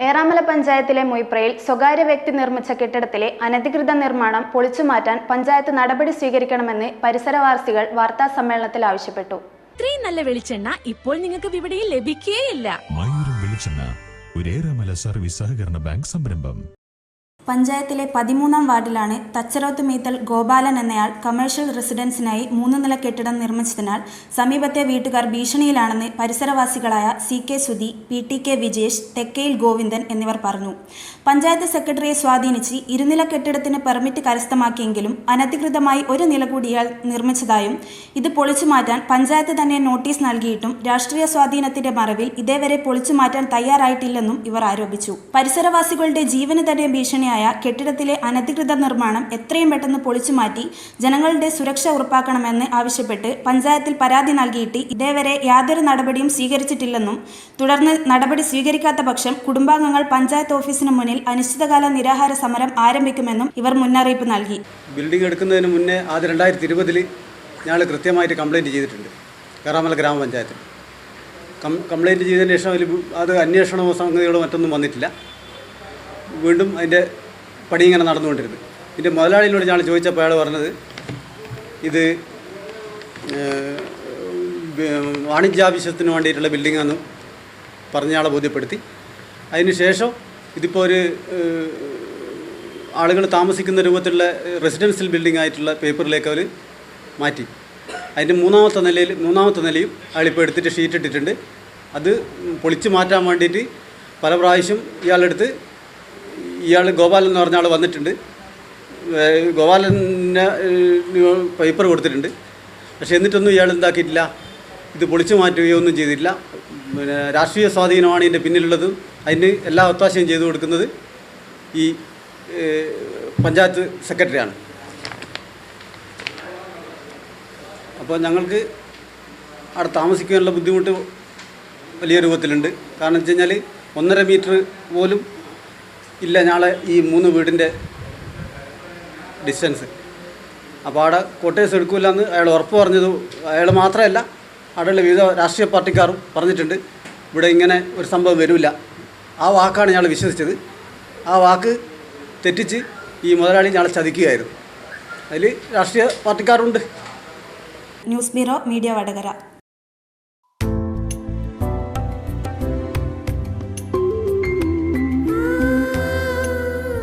ഏറാമല പഞ്ചായത്തിലെ മൊയ്പ്രയിൽ സ്വകാര്യ വ്യക്തി നിർമ്മിച്ച കെട്ടിടത്തിലെ അനധികൃത നിർമ്മാണം പൊളിച്ചുമാറ്റാൻ പഞ്ചായത്ത് നടപടി സ്വീകരിക്കണമെന്ന് പരിസരവാസികൾ വാർത്താ സമ്മേളനത്തിൽ ആവശ്യപ്പെട്ടു. ഇത്രയും നല്ല വെളിച്ചെണ്ണ ഇപ്പോൾ നിങ്ങൾക്ക് വിപണിയിൽ ലഭിക്കുകയില്ല മയൂരം വെളിച്ചെണ്ണ സർവീസ് സഹകരണ ബാങ്ക് സംരംഭം. പഞ്ചായത്തിലെ പതിമൂന്നാം വാർഡിലാണ് തച്ചറോത്ത് മീത്തൽ ഗോപാലൻ എന്നയാൾ കമേഴ്ഷ്യൽ റെസിഡൻസിനായി മൂന്ന് നില കെട്ടിടം നിർമ്മിച്ചതിനാൽ സമീപത്തെ വീട്ടുകാർ ഭീഷണിയിലാണെന്ന് പരിസരവാസികളായ C K Sudhi P T K Vijesh Thekkayil Govindan എന്നിവർ പറഞ്ഞു. പഞ്ചായത്ത് സെക്രട്ടറിയെ സ്വാധീനിച്ച് ഇരുനില കെട്ടിടത്തിന് പെർമിറ്റ് കരസ്ഥമാക്കിയെങ്കിലും അനധികൃതമായി ഒരു നില കൂടിയാൽ നിർമ്മിച്ചതായും ഇത് പൊളിച്ചു മാറ്റാൻ പഞ്ചായത്ത് തന്നെ നോട്ടീസ് നൽകിയിട്ടും രാഷ്ട്രീയ സ്വാധീനത്തിന്റെ മറവിൽ ഇതേവരെ പൊളിച്ചു മാറ്റാൻ തയ്യാറായിട്ടില്ലെന്നും ഇവർ ആരോപിച്ചു. പരിസരവാസികളുടെ ജീവന് തന്നെ ഭീഷണിയായ കെട്ടിടത്തിലെ അനധികൃത നിർമ്മാണം എത്രയും പെട്ടെന്ന് പൊളിച്ചുമാറ്റി ജനങ്ങളുടെ സുരക്ഷ ഉറപ്പാക്കണമെന്ന് ആവശ്യപ്പെട്ട് പഞ്ചായത്തിൽ പരാതി നൽകിയിട്ട് ഇതേവരെ യാതൊരു നടപടിയും സ്വീകരിച്ചിട്ടില്ലെന്നും തുടർന്ന് നടപടി സ്വീകരിക്കാത്ത പക്ഷം കുടുംബാംഗങ്ങൾ പഞ്ചായത്ത് ഓഫീസിന് മുന്നിൽ അനിശ്ചിതകാല നിരാഹാര സമരം ആരംഭിക്കുമെന്നും ഇവർ മുന്നറിയിപ്പ് നൽകി. ബിൽഡിംഗ് എടുക്കുന്നതിന് മുന്നേ ആദ്യം രണ്ടായിരത്തി ഇരുപതിൽ ഞങ്ങൾ കൃത്യമായിട്ട് കംപ്ലയിന്റ് ചെയ്തിട്ടുണ്ട് കറാമല ഗ്രാമപഞ്ചായത്തിൽ. കം കംപ്ലയിന്റ് ചെയ്തതിന് ശേഷം അതിൽ അത് അന്വേഷണമോ സംഗതികളോ മറ്റൊന്നും വന്നിട്ടില്ല. വീണ്ടും അതിന്റെ പണി ഇങ്ങനെ നടന്നുകൊണ്ടിരുന്നു. ഇതിന്റെ മുതലാളിയോട് ഞാൻ ചോദിച്ചപ്പോൾ അയാൾ പറഞ്ഞത് ഇത് വാണിജ്യാവശ്യത്തിന് വേണ്ടിയിട്ടുള്ള ബിൽഡിംഗാണെന്ന് പറഞ്ഞയാളെ ബോധ്യപ്പെടുത്തി. അതിനുശേഷം ഇതിപ്പോൾ ഒരു ആളുകൾ താമസിക്കുന്ന രൂപത്തിലുള്ള റെസിഡൻഷ്യൽ ബിൽഡിംഗ് ആയിട്ടുള്ള പേപ്പറിലേക്ക് അവർ മാറ്റി. അതിന്റെ മൂന്നാമത്തെ നിലയിൽ മൂന്നാമത്തെ നിലയും അയാളിപ്പോൾ എടുത്തിട്ട് ഷീറ്റ് ഇട്ടിട്ടുണ്ട് അത് പൊളിച്ചു മാറ്റാൻ വേണ്ടിയിട്ട് പല പ്രാവശ്യം ഇയാളെടുത്ത് ഇയാൾ ഗോപാലൻ എന്ന് പറഞ്ഞ ആൾ വന്നിട്ടുണ്ട്. ഗോപാലന് പേപ്പർ കൊടുത്തിട്ടുണ്ട്. പക്ഷേ എന്നിട്ടൊന്നും ഇയാൾ എന്താക്കിയിട്ടില്ല. ഇത് പൊളിച്ചു മാറ്റുകയോ ഒന്നും ചെയ്തില്ല പിന്നെ രാഷ്ട്രീയ സ്വാധീനമാണ് ഇതിന്റെ പിന്നിലുള്ളത്. അതിന് എല്ലാ ഒത്താശയും ചെയ്തു കൊടുക്കുന്നത് ഈ പഞ്ചായത്ത് സെക്രട്ടറിയാണ്. അപ്പോൾ ഞങ്ങൾക്ക് അവിടെ താമസിക്കാനുള്ള ബുദ്ധിമുട്ട് വലിയ രൂപത്തിലുണ്ട്. കാരണം വെച്ച് കഴിഞ്ഞാൽ ഒന്നര മീറ്റർ പോലും ഇല്ല ഞങ്ങളെ ഈ മൂന്ന് വീടിന്റെ ഡിസ്റ്റൻസ് അപ്പോൾ അവിടെ കോട്ടേഴ്സ് എടുക്കില്ല എന്ന് അയാൾ ഉറപ്പ് പറഞ്ഞത്. അയാൾ മാത്രമല്ല അവിടെയുള്ള വിവിധ രാഷ്ട്രീയ പാർട്ടിക്കാരും പറഞ്ഞിട്ടുണ്ട്. ഇവിടെ ഇങ്ങനെ ഒരു സംഭവം വരില്ല ആ വാക്കാണ് ഞങ്ങൾ വിശ്വസിച്ചത്. ആ വാക്ക് തെറ്റിച്ച് ഈ മുതലാളി ഞങ്ങളെ ചതിക്കുകയായിരുന്നു. അതിൽ രാഷ്ട്രീയ പാർട്ടിക്കാരുണ്ട്. News bureau media Vadakara.